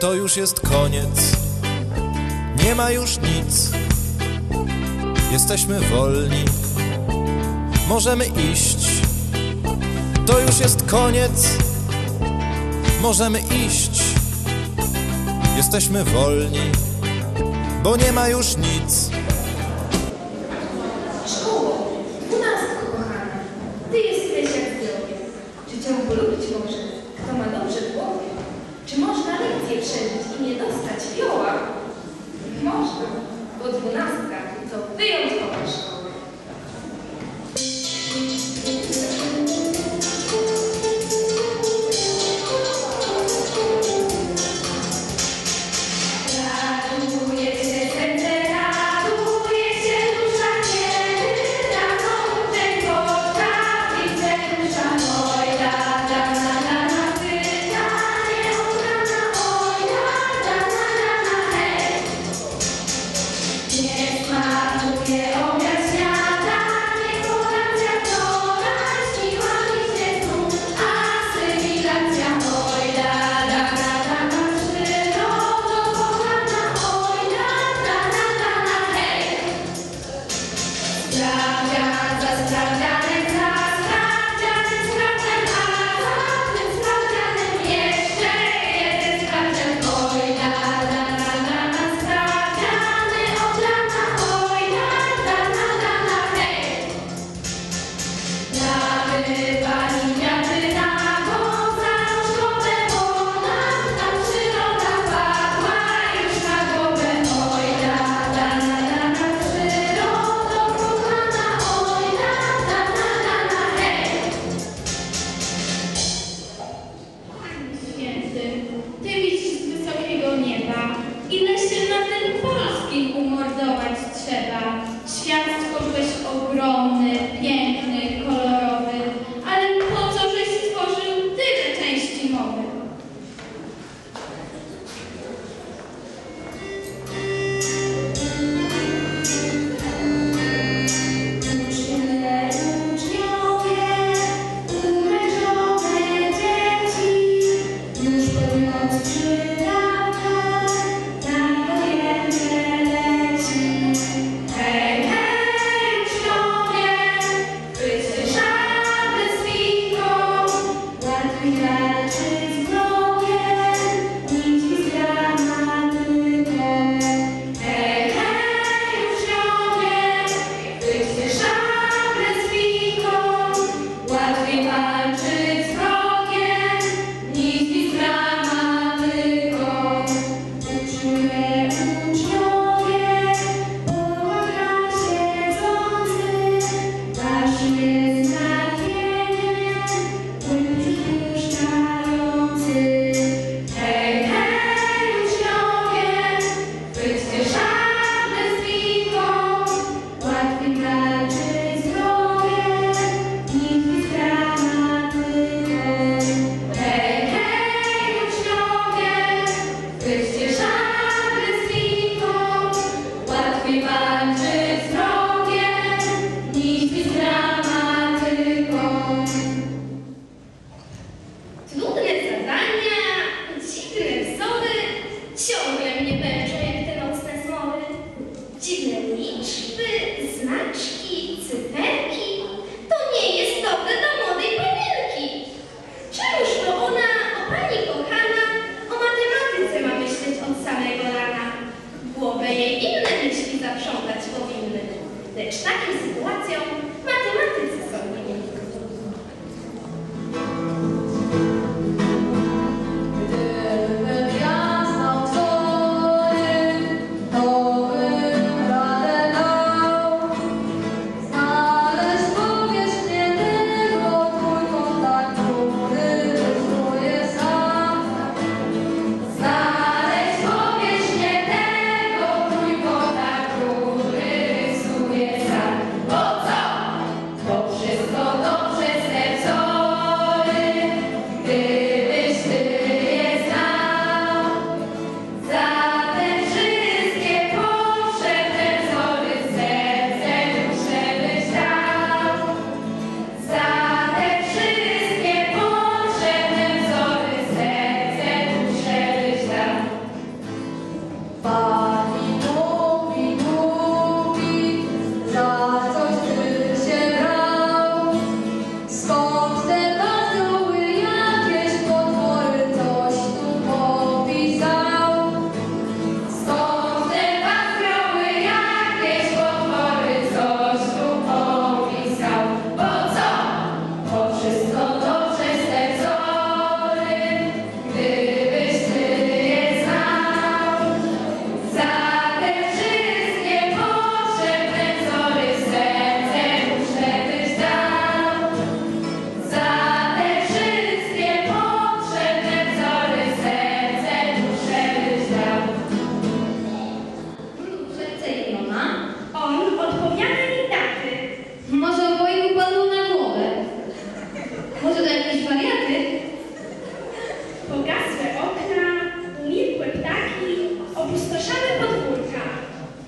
to już jest koniec, nie ma już nic. Jesteśmy wolni, możemy iść. To już jest koniec, możemy iść. Jesteśmy wolni, bo nie ma już nic. Szkoło, dwunastko kochana, ty jesteś jak zdrowie. Czy cię polubić może? i nie dostać fioła,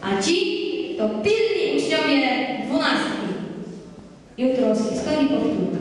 a ci to pilni uczniowie dwunastki. Jutro z historii powtórka.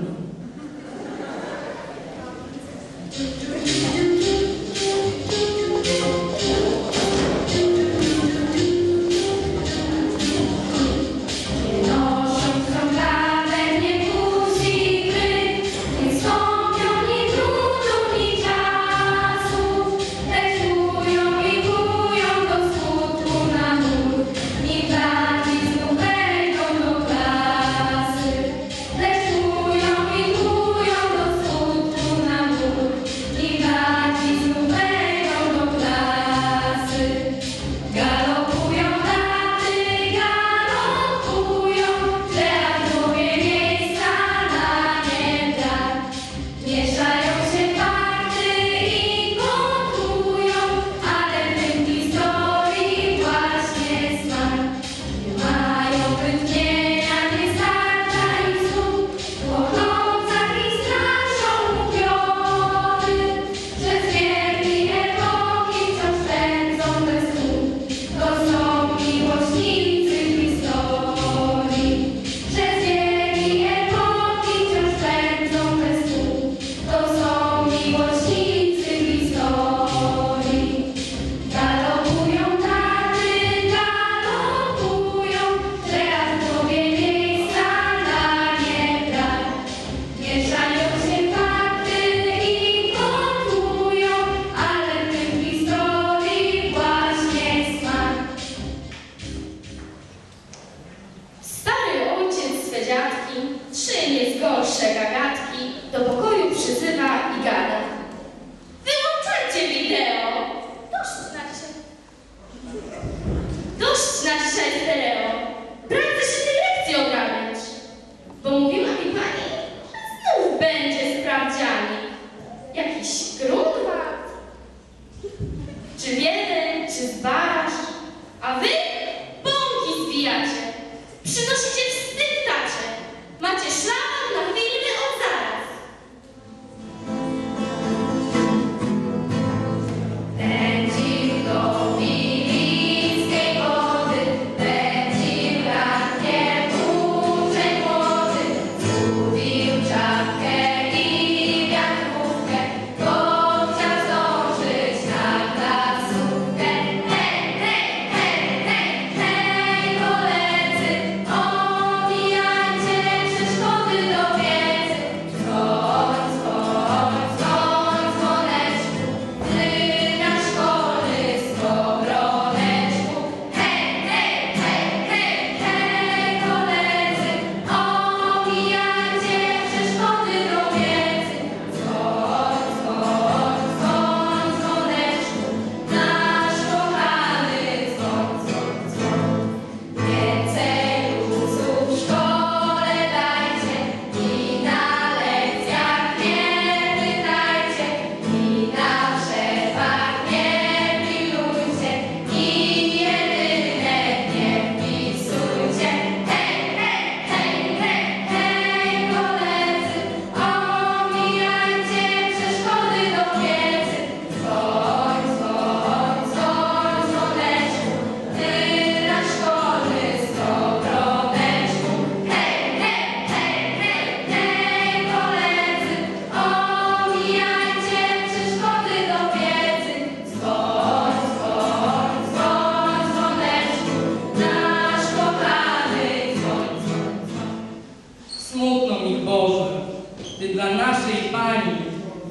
Ty dla naszej Pani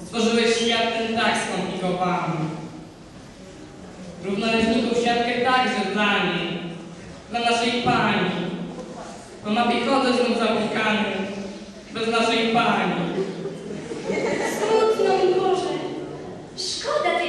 stworzyłeś świat ten tak skomplikowany. Równoleżników siatkę także dla niej, dla naszej Pani. Bo na piechotę są zapukany, bez naszej Pani. Smutno mi Boże, szkoda tej